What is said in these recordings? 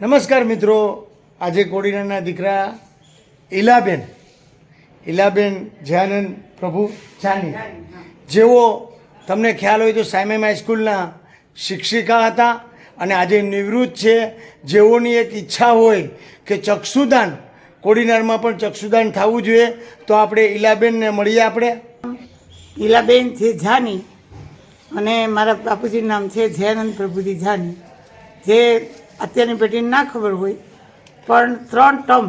નમસ્કાર મિત્રો. આજે કોડીનારના દીકરા ઇલાબેન ઇલાબેન જયાનંદ પ્રભુ જાની. જેઓ તમને ખ્યાલ હોય તો સાયમેમ હાઈસ્કૂલના શિક્ષિકા હતા અને આજે નિવૃત્ત છે. જેઓની એક ઈચ્છા હોય કે ચક્ષુદાન, કોડીનારમાં પણ ચક્ષુદાન થવું જોઈએ, તો આપણે ઇલાબેનને મળીએ આપણે. ઇલાબેન છે જાની અને મારા બાપુજીનું નામ છે જયાનંદ પ્રભુજી જાની. જે અત્યારની પેઢીને ના ખબર હોય. પણ ત્રણ ટર્મ,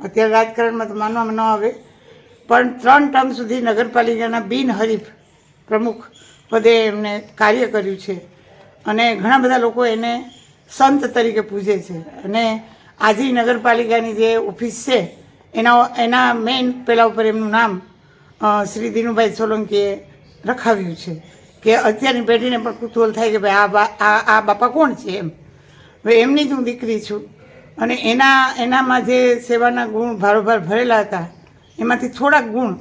અત્યારે રાજકારણમાં તો માનવામાં ન આવે, પણ ત્રણ ટર્મ સુધી નગરપાલિકાના બિનહરીફ પ્રમુખ પદે એમણે કાર્ય કર્યું છે. અને ઘણા બધા લોકો એને સંત તરીકે પૂજે છે. અને આજે નગરપાલિકાની જે ઓફિસ છે, એના એના મેઇન પેલા ઉપર એમનું નામ શ્રી દિનુભાઈ સોલંકીએ રખાવ્યું છે. કે અત્યારની પેઢીને પણ કુતૂહલ થાય કે ભાઈ આ આ બાપા કોણ છે એમ. હવે એમની જ હું દીકરી છું. અને એના, એનામાં જે સેવાના ગુણ ભારોભાર ભરેલા હતા, એમાંથી થોડાક ગુણ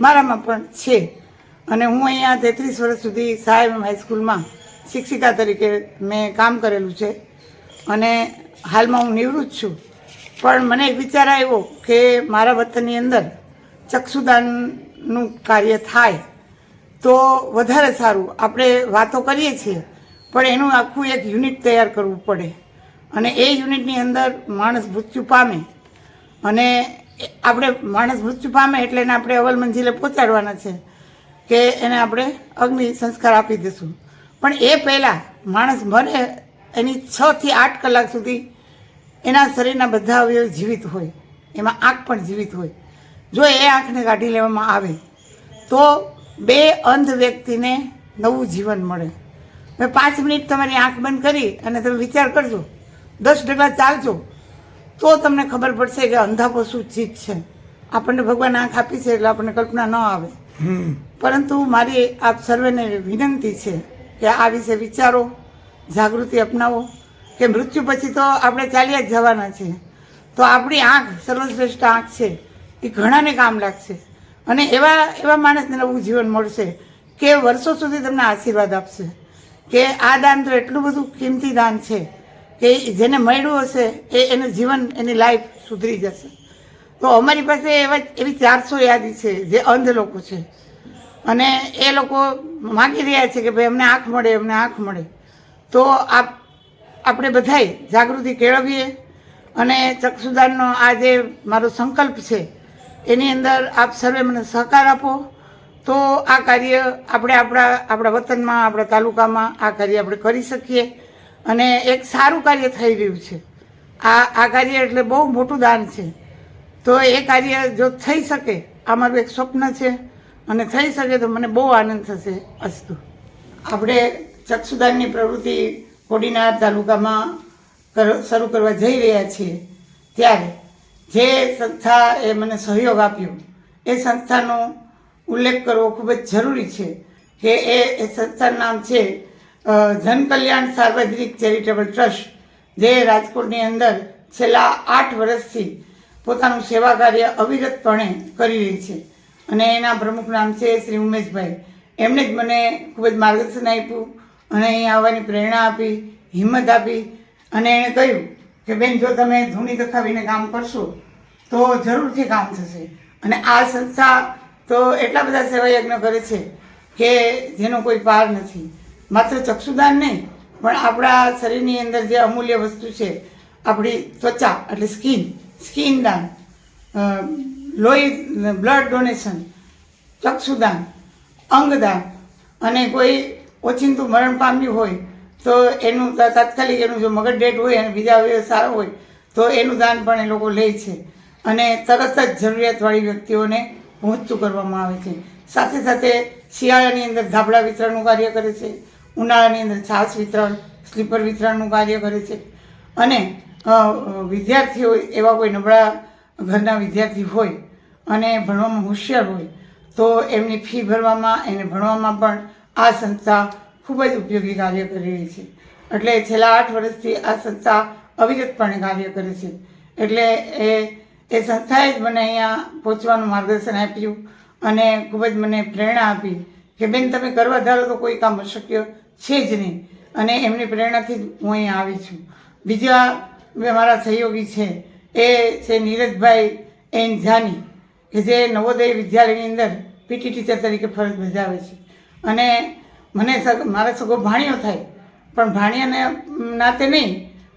મારામાં પણ છે. અને હું અહીંયા તેત્રીસ વર્ષ સુધી સાહેબ હાઈસ્કૂલમાં શિક્ષિકા તરીકે મેં કામ કરેલું છે. અને હાલમાં હું નિવૃત્ત છું. પણ મને એક વિચાર આવ્યો કે મારા વતનની અંદર ચક્ષુદાનનું કાર્ય થાય તો વધારે સારું. આપણે વાતો કરીએ છીએ. પણ એનું આખું એક યુનિટ તૈયાર કરવું પડે. અને એ યુનિટની અંદર માણસ મૃત્યુ પામે. અને આપણે માણસ મૃત્યુ પામે એટલે એને આપણે અવલ મંજિલે પહોંચાડવાના છે કે એને આપણે અગ્નિ સંસ્કાર આપી દઈશું. પણ એ પહેલાં માણસ મરે એની છ થી આઠ કલાક સુધી એના શરીરના બધા અવયવ જીવિત હોય. એમાં આંખ પણ જીવિત હોય. જો એ આંખને કાઢી લેવામાં આવે, તો બે અંધ વ્યક્તિને નવું જીવન મળે. હવે પાંચ મિનિટ તમારી આંખ બંધ કરી અને તમે વિચાર કરજો. દસ ડગલા ચાલજો. તો તમને ખબર પડશે કે અંધાપો શું ચીજ છે. આપણને ભગવાન આંખ આપી છે એટલે આપણને કલ્પના ન આવે. પરંતુ મારી આપ સર્વેને વિનંતી છે કે આ વિશે વિચારો જાગૃતિ અપનાવો કે મૃત્યુ પછી તો આપણે ચાલ્યા જ જવાના છે. તો આપણી આંખ સર્વશ્રેષ્ઠ આંખ છે. એ ઘણાને કામ લાગશે. અને એવા એવા માણસને નવું જીવન મળશે કે વર્ષો સુધી તમને આશીર્વાદ આપશે. કે આ દાન તો એટલું બધું કિંમતી દાન છે કે જેને મળ્યું હશે એ એનું જીવન, એની લાઈફ સુધરી જશે. તો અમારી પાસે એવા એવી ચારસો યાદી છે જે અંધ લોકો છે. અને એ લોકો માગી રહ્યા છે કે ભાઈ અમને આંખ મળે, અમને આંખ મળે. તો આપ, આપણે બધાય જાગૃતિ કેળવીએ અને ચક્ષુદાનનો આ જે મારો સંકલ્પ છે, એની અંદર આપ સર્વે મને સહકાર આપો. તો આ કાર્ય આપણે આપણા આપણા વતનમાં, આપણા તાલુકામાં આ કાર્ય આપણે કરી શકીએ. અને એક સારું કાર્ય થઈ રહ્યું છે. આ આ કાર્ય એટલે બહુ મોટું દાન છે. તો એ કાર્ય જો થઈ શકે, આ મારું એક સ્વપ્ન છે. અને થઈ શકે તો મને બહુ આનંદ થશે, અસ્તુ. આપણે ચક્ષુદાનની પ્રવૃત્તિ કોડીનાર તાલુકામાં શરૂ કરવા જઈ રહ્યા છીએ. ત્યારે જે સંસ્થા એ મને સહયોગ આપ્યો, એ સંસ્થાનો ઉલ્લેખ કરવો ખૂબ જ જરૂરી છે કે એ સંસ્થાનું નામ છે જનકલ્યાણ સાર્વજનિક ચેરિટેબલ ટ્રસ્ટ, જે રાજકોટની અંદર છેલ્લા આઠ વર્ષથી પોતાનું સેવા કાર્ય અવિરતપણે કરી રહી છે. અને એના પ્રમુખ નામ છે શ્રી ઉમેશભાઈ. એમણે જ મને ખૂબ જ માર્ગદર્શન આપ્યું અને અહીં આવવાની પ્રેરણા આપી, હિંમત આપી અને એણે કહ્યું કે, બેન, જો તમે ધૂણી દખાવીને કામ કરશો તો જરૂરથી કામ થશે. અને આ સંસ્થા તો એટલા બધા સેવા યજ્ઞ કરે છે કે જેનો કોઈ પાર નથી. માત્ર ચક્ષુદાન નહીં, પણ આપણા શરીરની અંદર જે અમૂલ્ય વસ્તુ છે, આપણી ત્વચા, એટલે સ્કિન સ્કિન દાન લોહી, બ્લડ ડોનેશન, ચક્ષુદાન, અંગદાન, અને કોઈ ઓચિંતું મરણ પામ્યું હોય, તો એનું તાત્કાલિક એનું જો મગજ ડેટ હોય અને બીજા અવયવ સારો હોય, તો એનું દાન પણ એ લોકો લે છે. અને તરત જ જરૂરિયાતવાળી વ્યક્તિઓને પહોંચતું કરવામાં આવે છે. સાથે સાથે શિયાળાની અંદર ધાબળા વિતરણનું કાર્ય કરે છે. ઉનાળાની અંદર છાશ વિતરણ, સ્લીપર વિતરણનું કાર્ય કરે છે. અને વિદ્યાર્થીઓ એવા કોઈ નબળા ઘરના વિદ્યાર્થી હોય અને ભણવામાં હોશિયાર હોય, તો એમની ફી ભરવામાં, એને ભણવામાં પણ આ સંસ્થા ખૂબ જ ઉપયોગી કાર્ય કરી રહી છે. એટલે છેલ્લા આઠ વર્ષથી આ સંસ્થા અવિરતપણે કાર્ય કરે છે. એટલે એ એ સંસ્થાએ જ મને અહીંયા પહોંચવાનું માર્ગદર્શન આપ્યું અને ખૂબ જ મને પ્રેરણા આપી કે બેન, તમે કરવા ધારો તો કોઈ કામ અશક્ય છે જ નહીં. અને એમની પ્રેરણાથી જ હું અહીંયા આવી છું. બીજા મારા સહયોગી છે એ છે નીરજભાઈ એન જાની કે જે નવોદય વિદ્યાલયની અંદર પીટી ટીચર તરીકે ફરજ બજાવે છે. અને મને મારા સગો ભાણિયો થાય, પણ ભાણિયાને નાતે નહીં,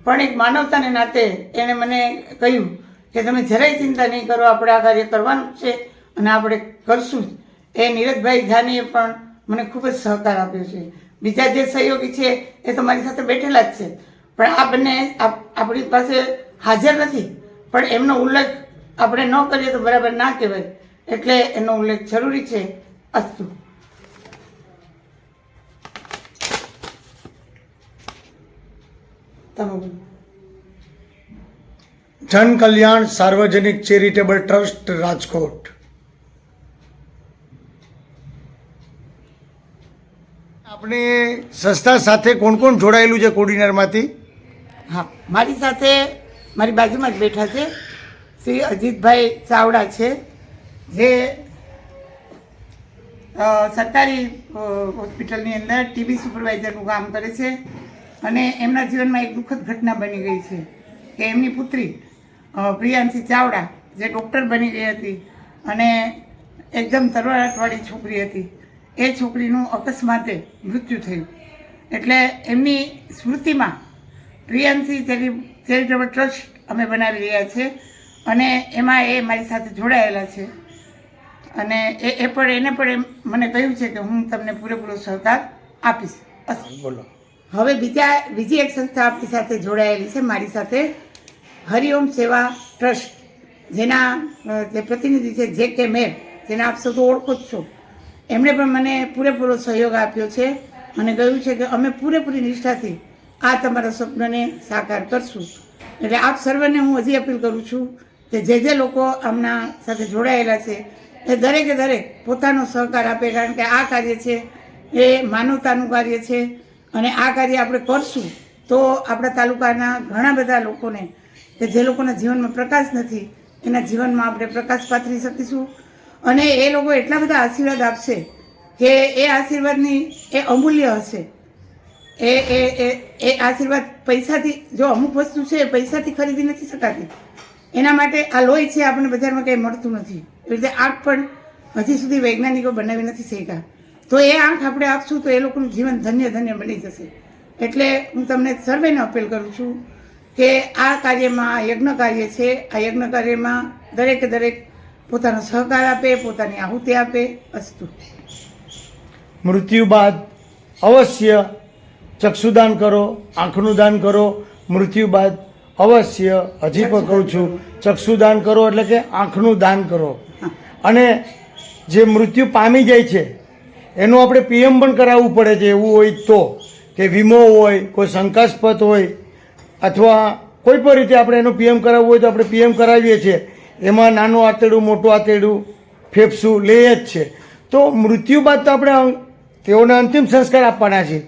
પણ એક માનવતાને નાતે એણે મને કહ્યું કે તમે જરાય ચિંતા નહીં કરો, આપણે આ કાર્ય કરવાનું છે અને આપણે કરશું જ. એ નીરજભાઈ ધાનીએ પણ મને ખૂબ જ સહકાર આપ્યો છે. બીજા જે સહયોગી છે એ તો મારી સાથે બેઠેલા જ છે. પણ આ બંને આપ- આપણી પાસે હાજર નથી. પણ એમનો ઉલ્લેખ આપણે ન કરીએ તો બરાબર ના કહેવાય. એટલે એનો ઉલ્લેખ જરૂરી છે અસ્તુ. તમે. જન કલ્યાણ સાર્વજનિક ચેરિટેબલ ટ્રસ્ટ રાજકોટ. આપણે સંસ્થા સાથે કોણ કોણ જોડાયેલું છે કોર્ડિનેટરમાંથી હા, મારી સાથે મારી બાજુમાં જ બેઠા છે. શ્રી અજીતભાઈ ચાવડા છે, જે સરકારી હોસ્પિટલની અંદર ટીબી સુપરવાઇઝરનું કામ કરે છે અને એમના જીવનમાં એક દુઃખદ ઘટના બની ગઈ છે કે એમની પુત્રી પ્રિયાંશી ચાવડા જે ડૉક્ટર બની ગઈ હતી અને એકદમ તરવાટવાળી છોકરી હતી. એ છોકરીનું અકસ્માતે મૃત્યુ થયું. એટલે એમની સ્મૃતિમાં પ્રિયાંશી ચેરી ચેરિટેબલ ટ્રસ્ટ અમે બનાવી રહ્યા છે અને એમાં એ મારી સાથે જોડાયેલા છે. અને એ એ પણ એને પણ એમ મને કહ્યું છે કે હું તમને પૂરેપૂરો સહકાર આપીશ. બોલો. હવે બીજા બીજી એક સંસ્થા આપણી સાથે જોડાયેલી છે મારી સાથે હરિઓમ સેવા ટ્રસ્ટ, જેના જે પ્રતિનિધિ છે જે કે મેર, જેને આપ સૌ તો ઓળખો જ છો. એમણે પણ મને પૂરેપૂરો સહયોગ આપ્યો છે. અને કહ્યું છે કે અમે પૂરેપૂરી નિષ્ઠાથી આ તમારા સ્વપ્નને સાકાર કરશું. એટલે આપ સર્વને હું હજી અપીલ કરું છું કે જે જે લોકો આમના સાથે જોડાયેલા છે, એ દરેકે દરેક પોતાનો સહકાર આપે, કારણ કે આ કાર્ય છે, એ માનવતાનું કાર્ય છે. અને આ કાર્ય આપણે કરશું તો આપણા તાલુકાના ઘણા બધા લોકોને કે જે લોકોના જીવનમાં પ્રકાશ નથી, એના જીવનમાં આપણે પ્રકાશ પાથરી શકીશું. અને એ લોકો એટલા બધા આશીર્વાદ આપશે કે એ આશીર્વાદની એ અમૂલ્ય હશે. એ એ એ એ આશીર્વાદ પૈસાથી, જો અમુક વસ્તુ છે એ પૈસાથી ખરીદી નથી શકાતી. એના માટે આ લોહી છે આપણને બજારમાં કંઈ મળતું નથી. એવી રીતે આંખ પણ હજી સુધી વૈજ્ઞાનિકો બનાવી નથી શક્યા. તો એ આંખ આપણે આપશું તો એ લોકોનું જીવન ધન્ય ધન્ય બની જશે. એટલે હું તમને સર્વેને અપીલ કરું છું કે આ કાર્યમાં યજ્ઞ કાર્ય છે, આ યજ્ઞ કાર્યમાં દરેકે દરેક પોતાનો સહકાર આપે, પોતાની આહુતિ આપે અસ્તુ મૃત્યુ બાદ અવશ્ય ચક્ષુદાન કરો, આંખનું દાન કરો. મૃત્યુ બાદ અવશ્ય હજી પણ કહું છું, ચક્ષુદાન કરો એટલે કે આંખનું દાન કરો. અને જે મૃત્યુ પામી જાય છે, એનું આપણે પીએમ પણ કરાવવું પડે છે, એવું હોય તો. કે વીમો હોય, કોઈ શંકાસ્પદ હોય અથવા કોઈ પણ રીતે આપણે એનું પીએમ કરાવવું હોય તો આપણે પીએમ કરાવીએ છીએ. એમાં નાનું આંતરડું, મોટું આંતરડું, ફેફસું, લે જ છે. તો મૃત્યુ બાદ તો આપણે તેઓને અંતિમ સંસ્કાર આપવાના છે.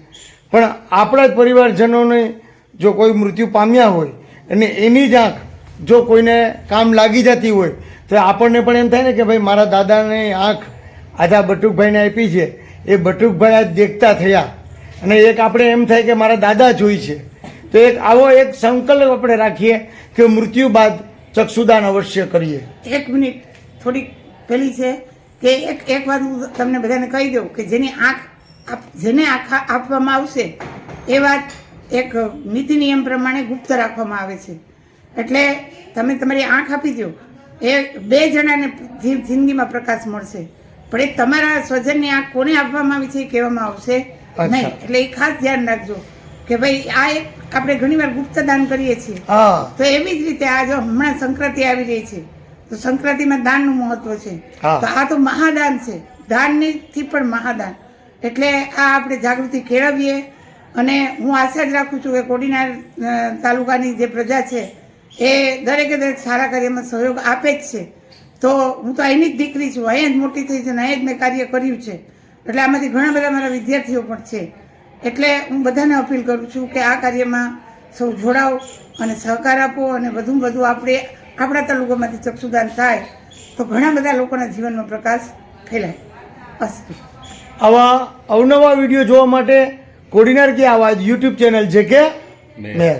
પણ આપણા જ પરિવારજનોને જો કોઈ મૃત્યુ પામ્યા હોય અને એની જ આંખ જો કોઈને કામ લાગી જતી હોય, તો આપણને પણ એમ થાય ને કે ભાઈ મારા દાદાને આંખ આધા બટુકભાઈને આપી છે. એ બટુકભાઈ આજ દેખતા થયા. અને એક આપણે એમ થાય કે મારા દાદા જોઈ છે. તો એક આવો એક સંકલ્પ આપણે રાખીએ કે મૃત્યુ બાદ ચક્ષુદાન અવશ્ય કરીએ. એક મિનિટ થોડીક પેલી છે કે એક એક વાત હું તમને બધાને કહી દઉં કે જેની આંખ જેને આંખ આપવામાં આવશે એ વાત એક નીતિ નિયમ પ્રમાણે ગુપ્ત રાખવામાં આવે છે. એટલે તમે તમારી આંખ આપી દો એ બે જણાને જિંદગીમાં પ્રકાશ મળશે. પણ એ તમારા સ્વજનની આંખ કોને આપવામાં આવી છે એ કહેવામાં આવશે? નહીં એટલે એ ખાસ ધ્યાન રાખજો. કે ભાઈ આ એક આપણે ઘણીવાર ગુપ્ત દાન કરીએ છીએ. તો એવી જ રીતે આ જો હમણાં સંક્રાંતિ આવી રહી છે તો સંક્રાંતિમાં દાનનું મહત્વ છે. તો આ તો મહાદાન છે. દાનની થી પણ મહાદાન. એટલે આ આપણે જાગૃતિ કેળવીએ અને હું આશા જ રાખું છું કે કોડીનાર તાલુકાની જે પ્રજા છે એ દરેકે દરેક સારા કાર્યમાં સહયોગ આપે જ છે. તો હું તો અહીંની જ દીકરી છું. અહીંયા જ મોટી થઈ છે અને અહીંયા જ મેં કાર્ય કર્યું છે. એટલે આમાંથી ઘણા બધા મારા વિદ્યાર્થીઓ પણ છે. એટલે હું બધાને અપીલ કરું છું કે આ કાર્યમાં સૌ જોડાઓ અને સહકાર આપો અને વધુમાં વધુ આપણે આપણા તાલુકામાંથી ચક્ષુદાન થાય તો ઘણા બધા લોકોના જીવનમાં પ્રકાશ ફેલાય. અસ્તુ. આવા અવનવા વીડિયો જોવા માટે કોડીનાર કે આવાજ યુટ્યુબ ચેનલ છે કે મેર.